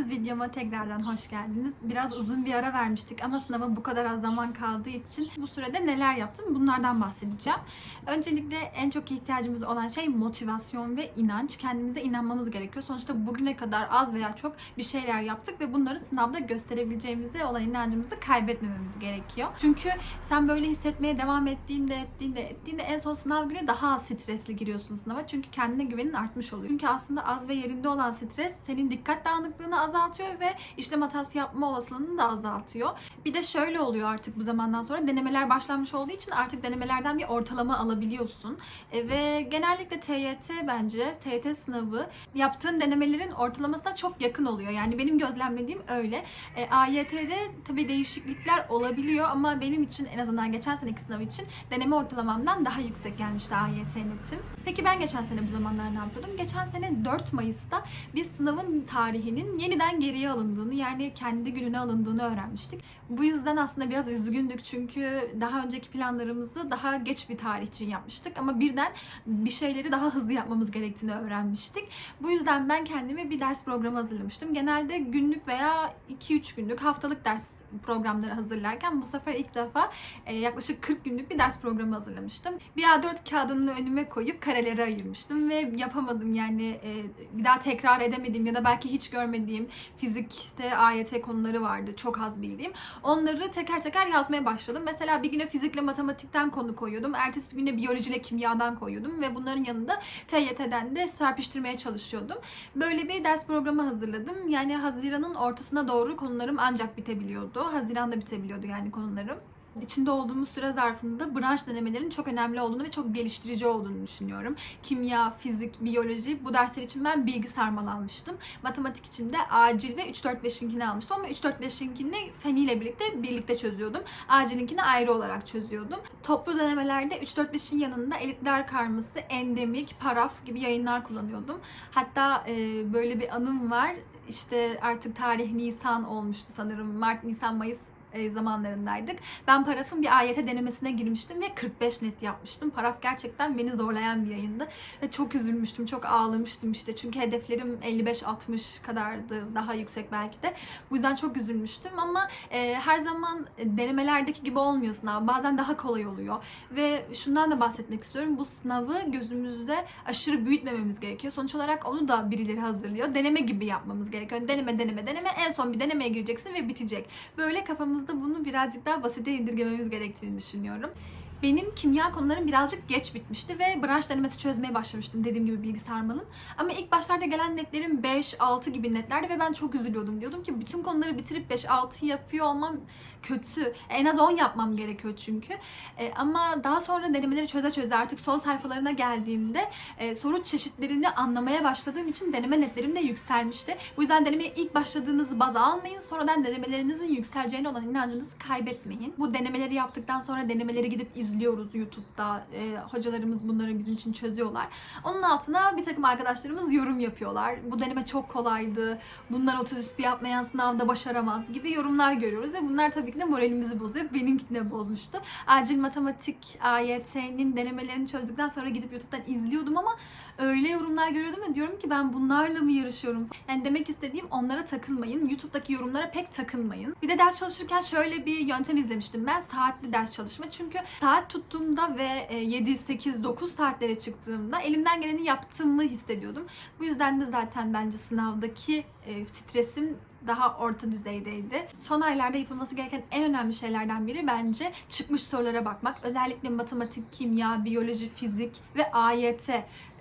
Hepiniz videoma tekrardan hoş geldiniz. Biraz uzun bir ara vermiştik ama sınava bu kadar az zaman kaldığı için bu sürede neler yaptım bunlardan bahsedeceğim. Öncelikle en çok ihtiyacımız olan şey motivasyon ve inanç. Kendimize inanmamız gerekiyor. Sonuçta bugüne kadar az veya çok bir şeyler yaptık ve bunları sınavda gösterebileceğimize olan inancımızı kaybetmememiz gerekiyor. Çünkü sen böyle hissetmeye devam ettiğinde, ettiğinde, ettiğinde en son sınav günü daha az stresli giriyorsun sınava. Çünkü kendine güvenin artmış oluyor. Çünkü aslında az ve yerinde olan stres senin dikkat dağınıklığını azaltıyor ve işlem hatası yapma olasılığını da azaltıyor. Bir de şöyle oluyor artık bu zamandan sonra denemeler başlanmış olduğu için artık denemelerden bir ortalama alabiliyorsun. E, ve genellikle TYT bence TYT sınavı yaptığın denemelerin ortalamasına çok yakın oluyor. Yani benim gözlemlediğim öyle. E, AYT'de tabii değişiklikler olabiliyor ama benim için en azından geçen seneki sınav için deneme ortalamamdan daha yüksek gelmişti AYT netim. Peki ben geçen sene bu zamanlar ne yapıyordum? Geçen sene 4 Mayıs'ta biz sınavın tarihinin yeniden geriye alındığını yani kendi gününe alındığını öğrenmiştik. Bu yüzden aslında biraz üzgündük çünkü daha önceki planlarımızı daha geç bir tarih için yapmıştık ama birden bir şeyleri daha hızlı yapmamız gerektiğini öğrenmiştik. Bu yüzden ben kendime bir ders programı hazırlamıştım. Genelde günlük veya 2-3 günlük haftalık ders programları hazırlarken bu sefer ilk defa e, yaklaşık 40 günlük bir ders programı hazırlamıştım. Bir A4 kağıdını önüme koyup karelere ayırmıştım ve yapamadım yani e, bir daha tekrar edemediğim ya da belki hiç görmediğim fizikte AYT konuları vardı çok az bildiğim. Onları teker teker yazmaya başladım. Mesela bir güne fizikle matematikten konu koyuyordum. Ertesi güne biyolojiyle kimyadan koyuyordum ve bunların yanında TYT'den de serpiştirmeye çalışıyordum. Böyle bir ders programı hazırladım. Yani Haziran'ın ortasına doğru konularım ancak bitebiliyordu. Haziran'da bitebiliyordu yani konularım. İçinde olduğumuz süre zarfında branş denemelerinin çok önemli olduğunu ve çok geliştirici olduğunu düşünüyorum. Kimya, fizik, biyoloji bu dersler için ben bilgi sarmalı almıştım. Matematik için de acil ve 3-4-5'inkini almıştım ama 3-4-5'inkini feniyle birlikte birlikte çözüyordum. Acilinkini ayrı olarak çözüyordum. Toplu denemelerde 3-4-5'in yanında elitler karması, endemik, paraf gibi yayınlar kullanıyordum. Hatta e, böyle bir anım var. İşte artık tarih Nisan olmuştu sanırım. Mart, Nisan, Mayıs zamanlarındaydık. Ben Paraf'ın bir AYT denemesine girmiştim ve 45 net yapmıştım. Paraf gerçekten beni zorlayan bir yayındı. Ve çok üzülmüştüm, çok ağlamıştım işte. Çünkü hedeflerim 55-60 kadardı. Daha yüksek belki de. Bu yüzden çok üzülmüştüm ama e, her zaman denemelerdeki gibi olmuyor sınav. Bazen daha kolay oluyor. Ve şundan da bahsetmek istiyorum. Bu sınavı gözümüzde aşırı büyütmememiz gerekiyor. Sonuç olarak onu da birileri hazırlıyor. Deneme gibi yapmamız gerekiyor. Deneme, deneme, deneme. En son bir denemeye gireceksin ve bitecek. Böyle kafamızda bunu birazcık daha basite indirgememiz gerektiğini düşünüyorum. Benim kimya konularım birazcık geç bitmişti ve branş denemesi çözmeye başlamıştım dediğim gibi bilgi sarmalın. Ama ilk başlarda gelen netlerim 5-6 gibi netlerdi ve ben çok üzülüyordum. Diyordum ki bütün konuları bitirip 5-6 yapıyor olmam kötü. En az 10 yapmam gerekiyor çünkü. E, ama daha sonra denemeleri çöze çöze artık son sayfalarına geldiğimde e, soru çeşitlerini anlamaya başladığım için deneme netlerim de yükselmişti. Bu yüzden denemeye ilk başladığınızı baz almayın. Sonradan denemelerinizin yükseleceğine olan inancınızı kaybetmeyin. Bu denemeleri yaptıktan sonra denemeleri gidip izliyoruz YouTube'da. E, hocalarımız bunları bizim için çözüyorlar. Onun altına bir takım arkadaşlarımız yorum yapıyorlar. Bu deneme çok kolaydı. Bundan 30 üstü yapmayan sınavda başaramaz gibi yorumlar görüyoruz ve bunlar tabii ki de moralimizi bozuyor. Benimkini de bozmuştu. Acil matematik AYT'nin denemelerini çözdükten sonra gidip YouTube'dan izliyordum ama öyle yorumlar görüyordum ve diyorum ki ben bunlarla mı yarışıyorum? Yani demek istediğim onlara takılmayın. YouTube'daki yorumlara pek takılmayın. Bir de ders çalışırken şöyle bir yöntem izlemiştim ben. Saatli ders çalışma. Çünkü saat tuttuğumda ve 7, 8, 9 saatlere çıktığımda elimden geleni yaptığımı hissediyordum. Bu yüzden de zaten bence sınavdaki e, stresim daha orta düzeydeydi. Son aylarda yapılması gereken en önemli şeylerden biri bence çıkmış sorulara bakmak. Özellikle matematik, kimya, biyoloji, fizik ve AYT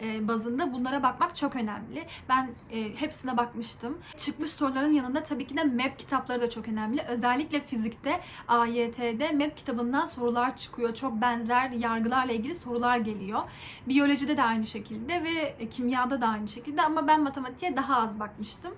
e, bazında bunlara bakmak çok önemli. Ben e, hepsine bakmıştım. Çıkmış soruların yanında tabii ki de MEP kitapları da çok önemli. Özellikle fizikte, AYT'de MEP kitabından sorular çıkıyor. Çok benzer yargılarla ilgili sorular geliyor. Biyolojide de aynı şekilde ve e, kimyada da aynı şekilde ama ben matematiğe daha az bakmıştım.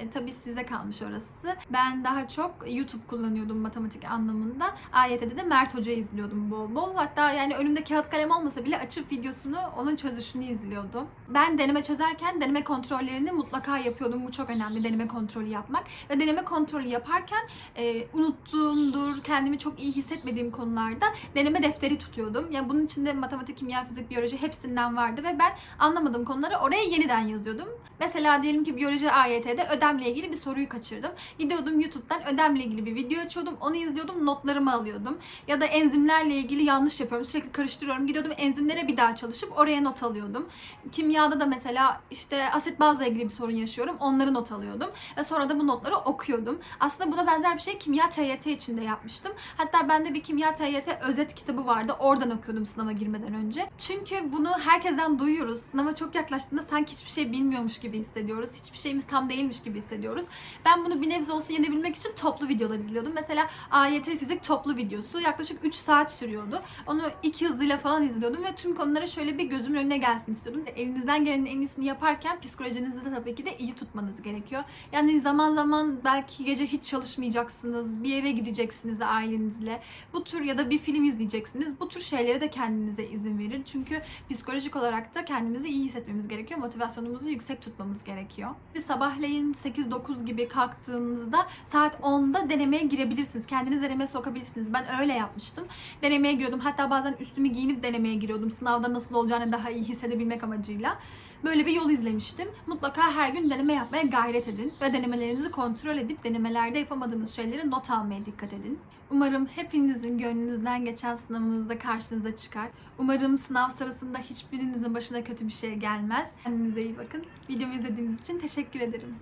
E, tabii size kalmış orası. Ben daha çok YouTube kullanıyordum matematik anlamında. AYT'de de Mert Hoca izliyordum bol bol. Hatta yani önümde kağıt kalem olmasa bile açıp videosunu, onun çözüşünü izliyordum. Ben deneme çözerken deneme kontrollerini mutlaka yapıyordum. Bu çok önemli deneme kontrolü yapmak. Ve deneme kontrolü yaparken e, unuttuğumdur, kendimi çok iyi hissetmediğim konularda deneme defteri tutuyordum. Yani bunun içinde matematik, kimya, fizik, biyoloji hepsinden vardı ve ben anlamadığım konuları oraya yeniden yazıyordum. Mesela diyelim ki biyoloji AYT'de ödev ödemle ilgili bir soruyu kaçırdım. Gidiyordum YouTube'dan ödemle ilgili bir video açıyordum. Onu izliyordum, notlarımı alıyordum. Ya da enzimlerle ilgili yanlış yapıyorum. Sürekli karıştırıyorum. Gidiyordum enzimlere bir daha çalışıp oraya not alıyordum. Kimyada da mesela işte asit bazla ilgili bir sorun yaşıyorum. Onları not alıyordum. Ve sonra da bu notları okuyordum. Aslında buna benzer bir şey kimya TYT için de yapmıştım. Hatta bende bir kimya TYT özet kitabı vardı. Oradan okuyordum sınava girmeden önce. Çünkü bunu herkesten duyuyoruz. Sınava çok yaklaştığında sanki hiçbir şey bilmiyormuş gibi hissediyoruz. Hiçbir şeyimiz tam değilmiş gibi hissediyoruz. Ben bunu bir nebze olsun yenebilmek için toplu videolar izliyordum. Mesela AYT fizik toplu videosu yaklaşık 3 saat sürüyordu. Onu iki hızıyla falan izliyordum ve tüm konulara şöyle bir gözümün önüne gelsin istiyordum. De elinizden gelenin en iyisini yaparken psikolojinizi de tabii ki de iyi tutmanız gerekiyor. Yani zaman zaman belki gece hiç çalışmayacaksınız, bir yere gideceksiniz ailenizle. Bu tür ya da bir film izleyeceksiniz. Bu tür şeylere de kendinize izin verin. Çünkü psikolojik olarak da kendimizi iyi hissetmemiz gerekiyor. Motivasyonumuzu yüksek tutmamız gerekiyor. Ve sabahleyin 8-9 gibi kalktığınızda saat 10'da denemeye girebilirsiniz. Kendiniz denemeye sokabilirsiniz. Ben öyle yapmıştım. Denemeye giriyordum. Hatta bazen üstümü giyinip denemeye giriyordum. Sınavda nasıl olacağını daha iyi hissedebilmek amacıyla. Böyle bir yol izlemiştim. Mutlaka her gün deneme yapmaya gayret edin ve denemelerinizi kontrol edip denemelerde yapamadığınız şeyleri not almaya dikkat edin. Umarım hepinizin gönlünüzden geçen sınavınızda karşınıza çıkar. Umarım sınav sırasında hiçbirinizin başına kötü bir şey gelmez. Kendinize iyi bakın. Videomu izlediğiniz için teşekkür ederim.